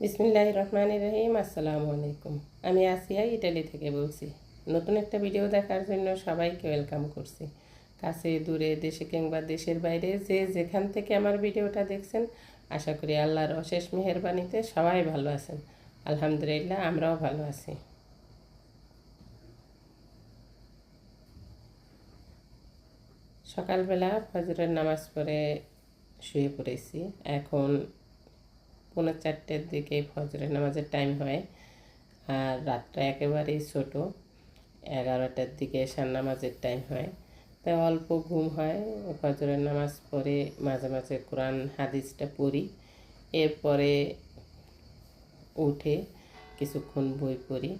বিসমিল্লাহ রহমান রহিম। আসসালামু আলাইকুম। আমি আসিয়া ইটালি থেকে বলছি, নতুন একটা ভিডিও দেখার জন্য সবাইকে ওয়েলকাম করছি। কাছে, দূরে, দেশে কিংবা দেশের বাইরে যে যেখান থেকে আমার ভিডিওটা দেখছেন, আশা করি আল্লাহর অশেষ মেহরবানিতে সবাই ভালো আছেন। আলহামদুলিল্লাহ, আমরাও ভালো আছি। সকালবেলা ফজরের নামাজ পড়ে শুয়ে পড়েছি। এখন পৌনে চারটের দিকে ফজরের নামাজের টাইম হয়। আর রাতটা একেবারেই ছোট, এগারোটার দিকে এশার নামাজের টাইম হয়। তাই অল্প ঘুম হয়, ফজরের নামাজ পড়ে মাঝে মাঝে কোরআন, হাদিসটা পড়ি। এরপরে উঠে কিছুক্ষণ বই পড়ি।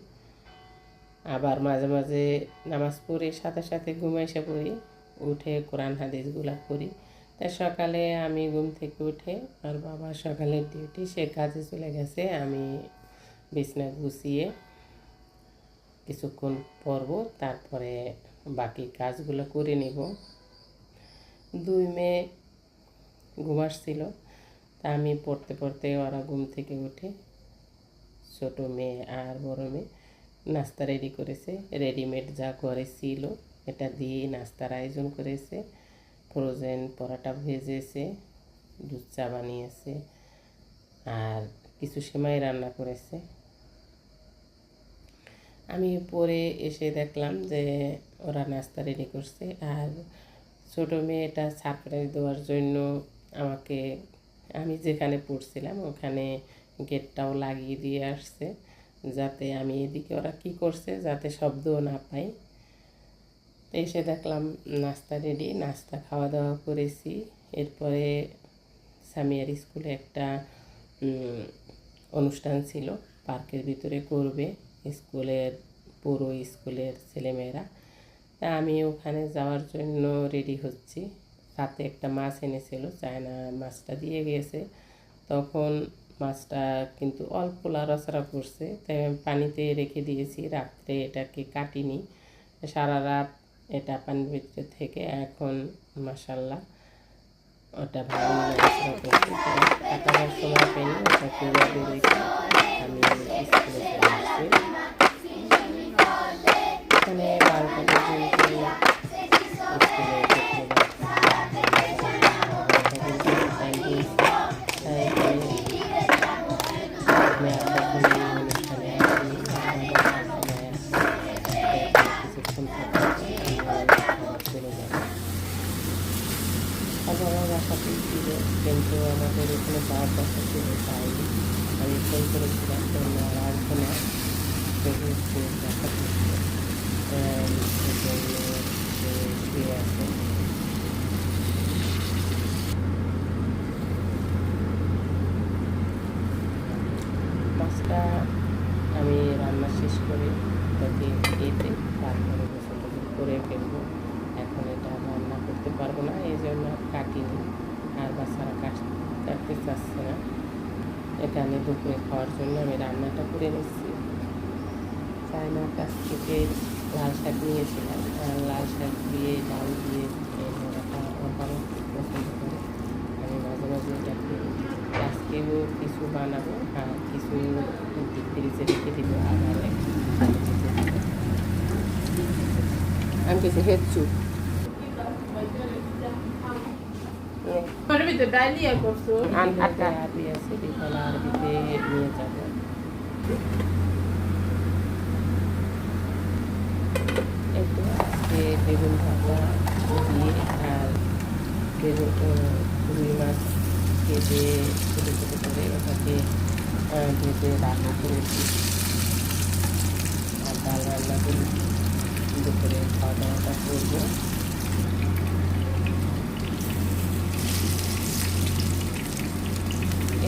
আবার মাঝে মাঝে নামাজ পড়ে, সাথে সাথে ঘুমে এসে পড়ি, উঠে কোরআন, হাদিসগুলা পড়ি। তাই সকালে আমি ঘুম থেকে উঠে আর বাবা সকালের ডিউটি সে কাজে চলে গেছে, আমি বিছনা গুছিয়ে কিছুক্ষণ পরব, তারপরে বাকি কাজগুলো করে নিব। দুই মেয়ে ঘুমাসছিল তা আমি পড়তে পড়তে ওরা ঘুম থেকে উঠে ছোট মেয়ে আর বড় মেয়ে নাস্তা রেডি করেছে। রেডিমেড যা ঘরে ছিল এটা দিয়ে নাস্তার আয়োজন করেছে। ফ্রোজেন পরাটা ভেজেছে, দুধ চা বানিয়েছে, আর কিছু সেমাই রান্না করেছে। আমি পরে এসে দেখলাম যে ওরা নাস্তা রেডি করছে, আর ছোটো মেয়েটা সারপ্রাইজ দেওয়ার জন্য আমাকে, আমি যেখানে পড়ছিলাম ওখানে গেটটাও লাগিয়ে দিয়ে আসছে, যাতে আমি এদিকে ওরা কি করছে যাতে শব্দও না পাই। এসে দেখলাম নাস্তা রেডি নাস্তা খাওয়া দাওয়া করেছি। এরপরে সামিয়ার স্কুলে একটা অনুষ্ঠান ছিল, পার্কের ভিতরে করবে স্কুলের, পুরো স্কুলের ছেলেমেয়েরা। তা আমি ওখানে যাওয়ার জন্য রেডি হচ্ছি। রাতে একটা মাছ এনেছিল, চায়না মাছটা দিয়ে গিয়েছে তখন মাছটা কিন্তু অল্প লাড়াচাড়া করছে, তাই আমি পানিতে রেখে দিয়েছি। রাত্রে এটাকে কাটিনি। সারা রাত এটা পানির ভিতরে থেকে এখন মাসাল্লাহ ওটা ভালো সময় পেনি ওটা কুড়িয়ে রেখে আমি এখানে বারোটা স্কুলে আমাদের এখানে যাওয়ার কথা ছিল তাই আমি ফোন করেছিলাম, তো ওনারা আসবে না সেগুলো দেখা মাছটা আমি রান্না শেষ করে ওকে খেতে, তারপরে গোসল টোসল করে ফেলব। এখন এটা রান্না করতে পারব না, এই জন্য আর কাটিনি। আর বাচ্চারা কাট কাটতে চাচ্ছে না। এখানে দুপুরে খাওয়ার জন্য আমি রান্নাটা করে নিচ্ছি। চায়নার কাছ থেকে লাল শাক নিয়েছিলাম। আর লাল শাক দিয়ে ডাল দিয়ে বাবা পছন্দ করে। আমি মাঝে মাঝে এটা আজকেও কিছু বানাবো আর কিছু ফ্রিজে রেখে দিব আবার আমি কিছু হেঁচু আরবিতে ডালিয়া করছ? আরবি আছে, বিকাল আরবিতে নিয়ে যাব। একটু বেগুন ভাজা দিয়ে আর বেগুন রুই মাছ কেটে ছোটো ছোটো করে ওটাকে ভেজে রান্না করেছি। আর ডাল রান্না করে দুপুরে খাওয়া দাওয়াটা করব।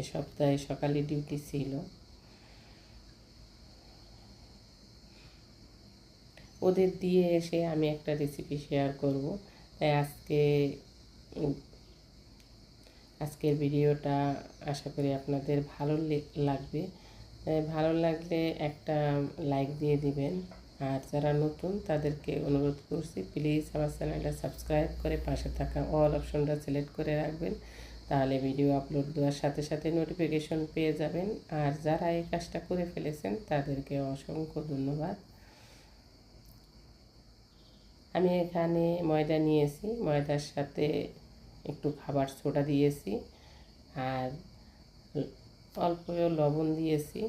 এ সপ্তাহে সকালে ডিউটি ছিল। ওদের দিয়ে এসে আমি একটা রেসিপি শেয়ার করব। তাই আজকে আজকের ভিডিওটা আশা করি আপনাদের ভালো লাগবে। ভালো লাগলে একটা লাইক দিয়ে দিবেন। আর যারা নতুন, তাদেরকে অনুরোধ করছি প্লিজ আমার চ্যানেলটা সাবস্ক্রাইব করে পাশে থাকা অল অপশনটা সিলেক্ট করে রাখবেন। তাহলে ভিডিও আপলোড দেওয়ার সাথে সাথে নোটিফিকেশন পেয়ে যাবেন। আর যারা এই কাজটা করে ফেলেছেন, তাদেরকে অসংখ্য ধন্যবাদ। আমি এখানে ময়দা নিয়েছি, ময়দার সাথে একটু খাবার সোডা দিয়েছি আর অল্প লবণ দিয়েছি।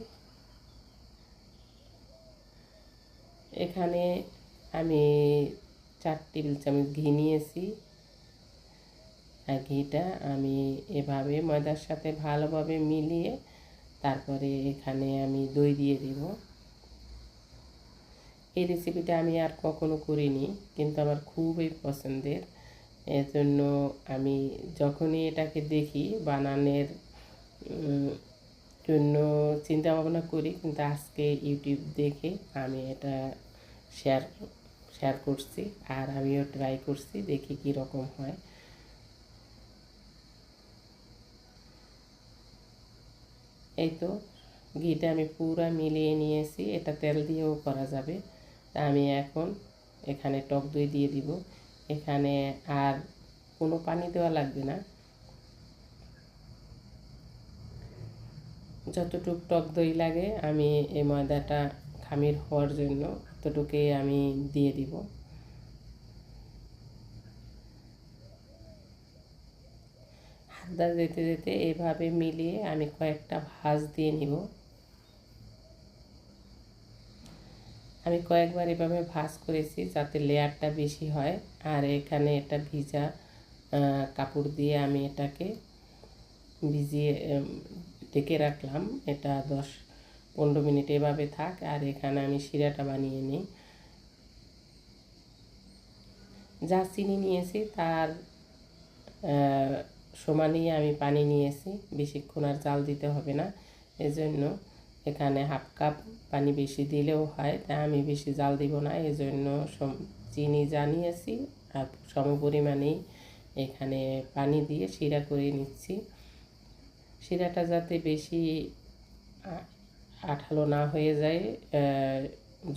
এখানে আমি চার টেবিল চামচ ঘি নিয়েছি। আর ঘিটা আমি এভাবে ময়দার সাথে ভালোভাবে মিলিয়ে তারপরে এখানে আমি দই দিয়ে দিব। এই রেসিপিটা আমি আর কখনো করিনি, কিন্তু আমার খুবই পছন্দের। এর জন্য আমি যখনই এটাকে দেখি বানানোর জন্য চিন্তা ভাবনা করি, কিন্তু আজকে ইউটিউব দেখে আমি এটা শেয়ার শেয়ার করছি আর আমিও ট্রাই করছি দেখি কী রকম হয়। এই তো ঘিটা আমি পুরো মিলিয়ে নিয়েছি, এটা তেল দিয়েও করা যাবে। তা আমি এখন এখানে টক দই দিয়ে দিব। এখানে আর কোনো পানি দেওয়া লাগবে না। যতটুক টক দই লাগে, আমি এই ময়দাটা খামির হওয়ার জন্য ততটুকুই আমি দিয়ে দিব। হাতটা যেতে যেতে এভাবে মিলিয়ে আমি কয়েকটা ভাজ দিয়ে নিব। আমি কয়েকবার এভাবে ভাজ করেছি যাতে লেয়ারটা বেশি হয়। আর এখানে এটা ভিজা কাপড় দিয়ে আমি এটাকে ভিজিয়ে ঢেকে রাখলাম। এটা দশ পনেরো মিনিট এভাবে থাক। আর এখানে আমি শিরাটা বানিয়ে নিই। যা চিনি নিয়েছি তার সমানই আমি পানি নিয়েছি বেশিক্ষণ আর জাল দিতে হবে না। এজন্য এখানে হাফ কাপ পানি বেশি দিলেও হয়, তা আমি বেশি জাল দিব না। এজন্য চিনি জানিয়েছি আর সম পরিমাণেই এখানে পানি দিয়ে শিরা করে নিচ্ছি। শিরাটা যাতে বেশি আঠালো না হয়ে যায়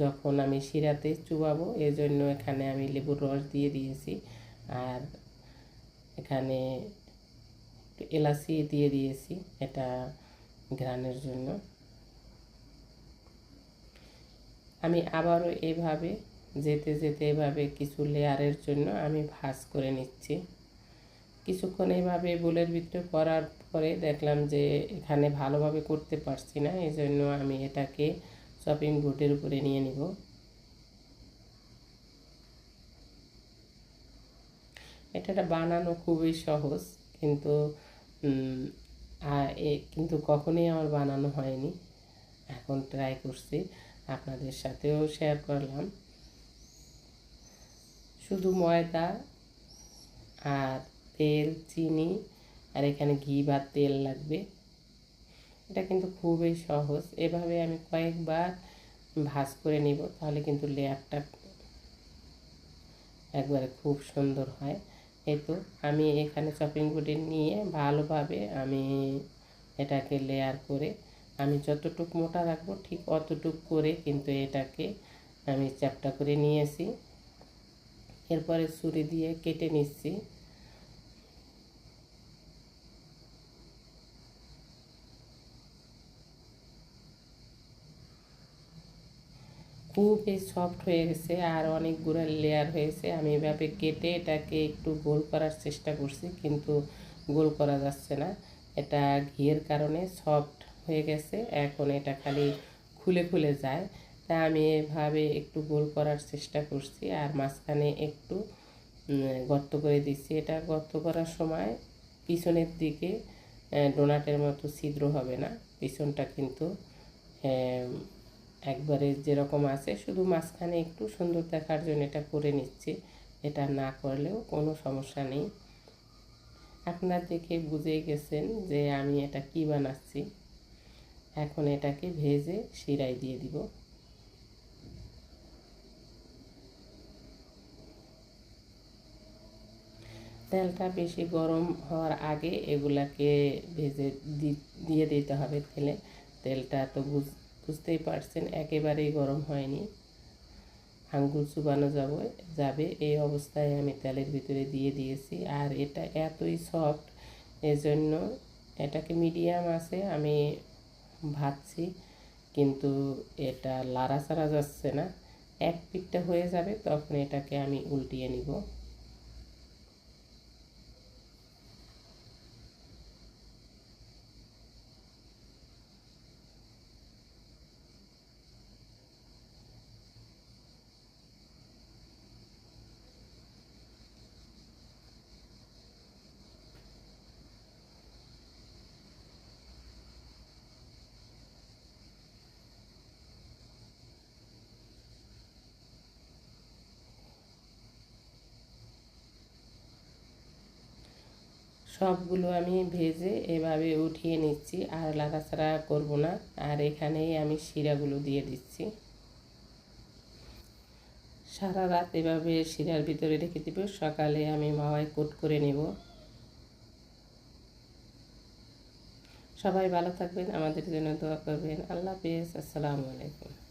যখন আমি শিরাতে চুবাবো, এজন্য এখানে আমি লেবুর রস দিয়ে দিয়েছি। আর এখানে একটু এলাচি দিয়ে দিয়েছি এটা ঘ্রাণের জন্য। আমি আবারও এভাবে যেতে যেতে এভাবে কিছু লেয়ারের জন্য আমি ভাঁজ করে নিচ্ছি। কিছুক্ষণ এভাবে বোলের ভিতরে করার পরে দেখলাম যে এখানে ভালোভাবে করতে পারছি না এই জন্য আমি এটাকে চপিং বোর্ডের উপরে নিয়ে নিব। এটা বানানো খুবই সহজ, কিন্তু কিন্তু কখনোই আমার বানানো হয়নি। এখন ট্রাই করছি। আপনাদের সাথেও শেয়ার করলাম। শুধু ময়দা আর তেল, চিনি আর এখানে ঘি বা তেল লাগবে। এটা কিন্তু খুবই সহজ। এভাবে আমি কয়েকবার ভাজ করে নিব, তাহলে কিন্তু লেয়ারটা একবারে খুব সুন্দর হয়। এই তো, আমি এখানে চপিং বোর্ডে নিয়ে ভালোভাবে আমি এটাকে লেয়ার করে আমি যতটুক মোটা রাখব ঠিক অতটুক করে কিন্তু এটাকে আমি চ্যাপটা করে নিয়েছি। এরপরে ছুরি দিয়ে কেটে নিচ্ছি। খুবই সফট হয়ে গেছে আর অনেক অনেকগুলো লেয়ার হয়েছে। আমি এভাবে কেটে এটাকে একটু গোল করার চেষ্টা করছি কিন্তু গোল করা যাচ্ছে না। এটা ঘিয়ের কারণে সফট হয়ে গেছে এখন এটা খালি খুলে খুলে যায়। তা আমি এভাবে একটু গোল করার চেষ্টা করছি আর মাঝখানে একটু গর্ত করে দিচ্ছি। এটা গর্ত করার সময় পিছনের দিকে ডোনাটের মতো ছিদ্র হবে না। পিছনটা কিন্তু আহ, একবারে যেরকম আছে, শুধু মাঝখানে একটু সুন্দর দেখার জন্য এটা করে নিচ্ছি। এটা না করলেও কোনো সমস্যা নেই। আপনার দেখে বুঝে গেছেন যে আমি এটা কি বানাচ্ছি। এখন এটাকে ভেজে সিরাই দিয়ে দিব। তেলটা বেশি গরম হওয়ার আগে এগুলাকে ভেজে দিয়ে দিতে হবে তেলে। তেলটা তো বুঝ বুঝতেই পারছেন, একেবারেই গরম হয়নি। আঙ্গুল চুবানো যাবে যাবে, এই অবস্থায় আমি তেলের ভিতরে দিয়ে দিয়েছি। আর এটা এতই সফট এজন্য এটাকে মিডিয়াম আছে, আমি ভাজছি, কিন্তু এটা লাড়াচাড়া যাচ্ছে না। এক পিঠটা হয়ে যাবে, তখন এটাকে আমি উল্টিয়ে নিব। সবগুলো আমি ভেজে এভাবে উঠিয়ে নিচ্ছি, আর লাড়াচাড়া করব না। আর এখানেই আমি শিরাগুলো দিয়ে দিচ্ছি। সারা রাত এভাবে শিরার ভিতরে রেখে দেবো। সকালে আমি মাওয়ায় কোট করে নেব। সবাই ভালো থাকবেন, আমাদের জন্য দোয়া করবেন। আল্লাহ হাফেজ, আসসালামু আলাইকুম।